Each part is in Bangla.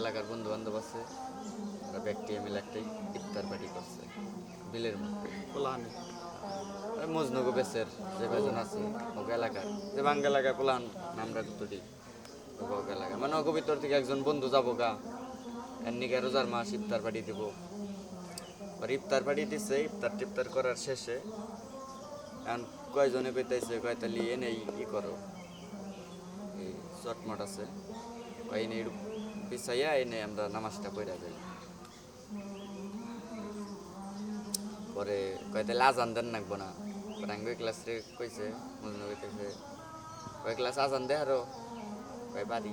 এলাকার বন্ধু বান্ধব আছে ওরা ব্যক্তি মিলে একটাই ইফতার পার্টি করছে বিলের মধ্যে। পোলাহানি মজনগো বেসের যে বেজন আছে ওকে এলাকার যে বাঙ্গা এলাকায় পোলান নামরা দুটি ওকে এলাকায় মানে ওকে ভিতর থেকে একজন বন্ধু যাব গা এর নিকে রোজার মাস ইফতার পার্টি দিব। আর ইফতার পার্টি দিচ্ছে ইফতার টিফতার করার শেষে এখন কয়জনে পেতেছে কয় তাহলে এনেই ই করো। এই চটমট আছে কয় এনে পিছাইয়া এনে আমরা নামাজটা পড়া যাই পরে কয় তাহলে আজান দেন নাকবো না পরে আমি ক্লাস রে কইছে মজনু কইতেছে কয় ক্লাস আজান দে আরও কয় বাড়ি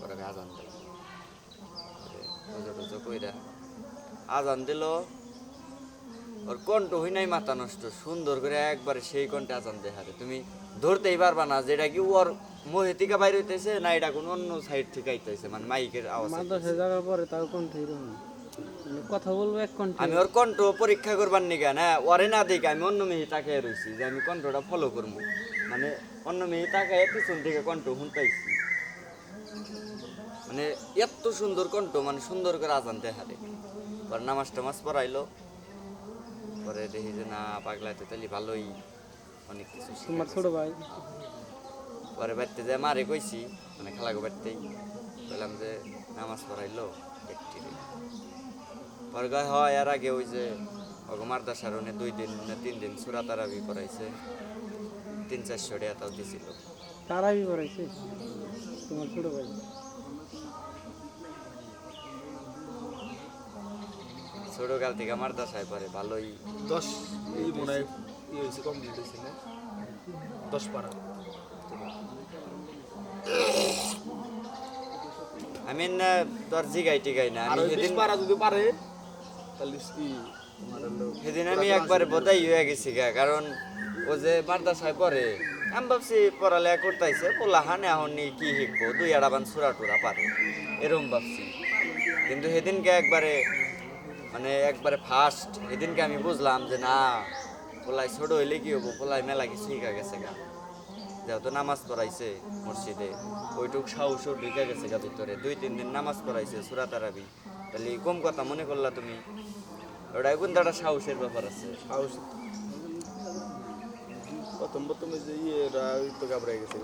পরে আজান টুজো কইরা আজান দিল ওর কণ্ঠ হই নাই মাথা নষ্ট সুন্দর করে একবারে সেই কণ্ঠে আজান দেখারে তুমি ধরতেই পারবা না যেটা কি ওর মোহে থেকে বাইরে হইতেছে না এটা কোনো অন্য সাইড থেকে আইতেছে মানে মাইকের আওয়াজ আইতেছে। যাওয়ার পরে তাও কণ্ঠ মানে কথা বলব এক কণ্ঠে। আমি ওর কণ্ঠ পরীক্ষা করবার নিগা না ওরে না দেখে আমি অন্য মেয়ে তাকায় রইছি যে আমি কণ্ঠটা ফলো করব। মানে অন্য মেয়ে তাকায় পিছন থেকে কণ্ঠ শুনতেছি মানে এত সুন্দর কণ্ঠ মানে সুন্দর করে আজান দেখারে পরে নামাজ টামাজ পড়াইলো। পরে দেখি যে না পাগলাইতে তাহলে ভালোই। অনেক কিছু তোমার ছোট ভাই? পরে বাড়িতে যে মারে কইছি মানে খালাগো বাড়িতেই বললাম যে নামাজ পড়াইলো একটি পরে কয় হয় এর আগে ওই যে অগমারদা সারণে দুই দিন না তিন দিন সুরা তারাবি করাইছে তিন চারশো টাকা তাও দিছিল। তারাবি করাইছে তোমার ছোট ভাই? ছোট কাল থেকে মারদাসায় পরে ভালোই। দশ এই মনে হয় ই হয়েছে কমপ্লিট হয়েছে না? দশ পারা। আমি না তোর জিগাই টিগাই না আমি সেদিন পারা যদি পারে তাহলে ই সেদিন আমি একবারে বোধাই হয়ে গেছি গা কারণ ও যে মারদাসায় পরে আমি ভাবছি পড়ালেখা করতেছে পোলাহানে এখন নি কি শিখব দুই আড়াবান সুরা টুরা পারে এরম ভাবছি। কিন্তু সেদিনকে একবারে মানে একবারে ফার্স্ট এদিনকে আমি বুঝলাম যে না পোলাই ছোট হইলে কি হব? পোলাই মেলা কিছু শিখা গেছে গা। যেহেতু নামাজ পড়াইছে মসজিদে, ওইটুক সাহসও ঢুকে গেছে গা ভিতরে। দুই, তিন দিন নামাজ পড়াইছে সুরা তারাবি তাহলে কম কথা মনে করলা তুমি? ওটা কিন্তু দাদা সাহসের ব্যাপার আছে? সাহস প্রথম প্রথমে যে ইয়েরা ওই তো ঘাবড়ে গেছে